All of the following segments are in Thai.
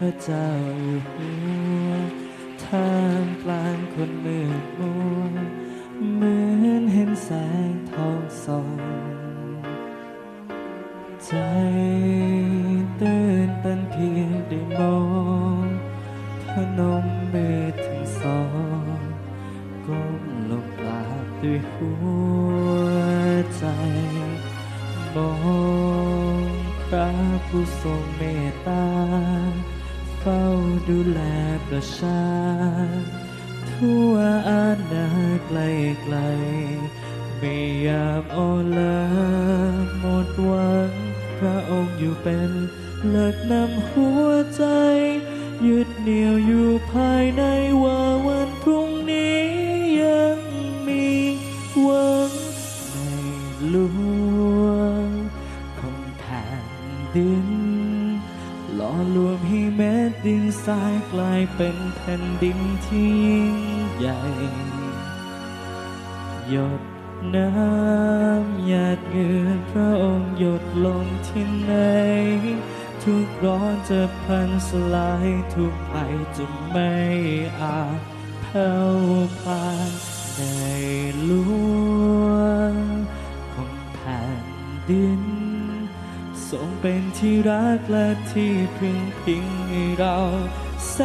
พระเจ้าอยู่หัวท่ามกลางคนมืดมัวเหมือนเห็นแสงทองส่องใจตื่นเต้นเพียงได้มองพนมมือทั้งสองก้มลงกราบด้วยหัวใจมองพระผู้ทรงเมตตา ดูแลประชา ทั่วอาณาไกลไกลไม่ยามอ่อนล้าหมดหวัง พระองค์อยู่เป็นเลิกนำหัวใจยึดเหนี่ยวอยู่ภายในว่าวัน หล่อรวมให้แม้ดินทรายกลายเป็นแผ่นดินที่ยิ่งใหญ่ หยดน้ำหยาดเหงื่อพระองค์หยดลงที่ไหน ทุกร้อนจะพันสลายทุกภัยจะไม่อาจแผ่วพานในลวงของแผ่นดิน ทรงเป็นที่รักและที่พึ่งพิงให้เราแส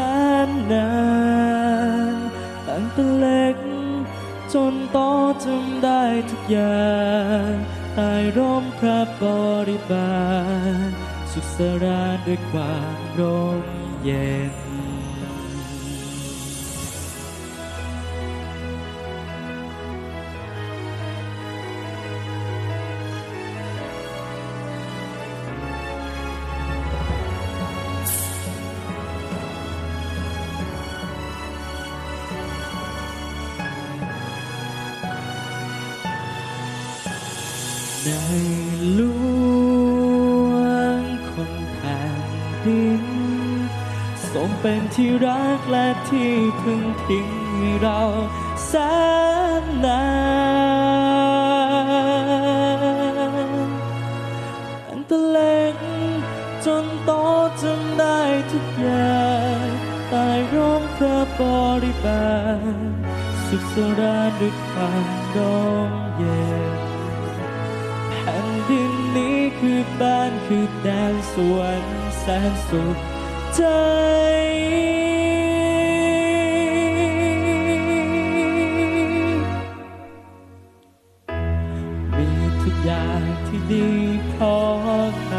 นนานตั้งแต่เล็ก จนโตจำได้ทุกอย่างใต้ร่มพระบริบาลสุขสราด้วยความร่มเย็น ในหลวงคนแผ่นดินทรงเป็นที่รักและที่พึ่งพิงให้เราแสนนานตั้งแต่เล็กจนโตจำได้ทุกอย่างใต้ร่มพระบริบาลสุขสราด้วยความร่มเย็น ดินนี้คือบ้านคือแดนสวรรค์แสนสุขใจมีทุกอย่างที่ดีพอใคร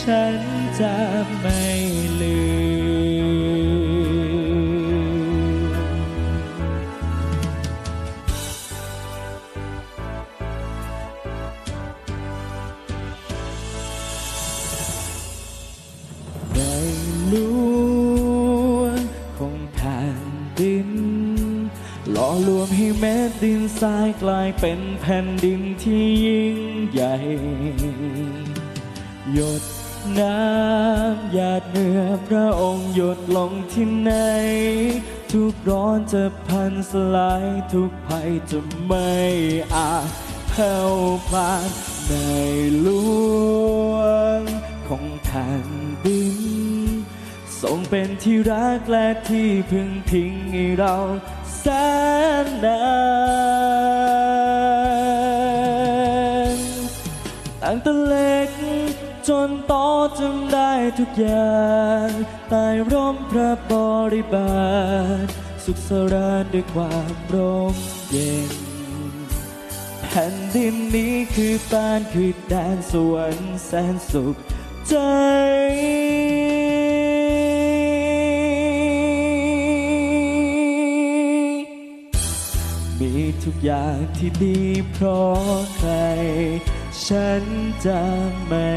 ฉันจะไม่ ลวงของแผ่นดิน หล่อรวมให้แม้ดินทรายกลายเป็นแผ่นดินที่ยิ่งใหญ่ หยดน้ำหยาดเหงื่อพระองค์หยดลงที่ไหน ทุกร้อนจะพันสลายทุกภัยจะไม่อาจแผ่วพลานในหลวง ทรงเป็นที่รักและที่พึ่งพิงให้เราแสนนานตั้งแต่เล็กจนโตจำได้ทุกอย่างใต้ร่มพระบริบาลสุขสราญด้วยความร่มเย็น แผ่นดินนี้คือบ้านคือแดนสวรรค์แสนสุขใจ มีทุกอย่างที่ดีเพราะใคร ฉันจะไม่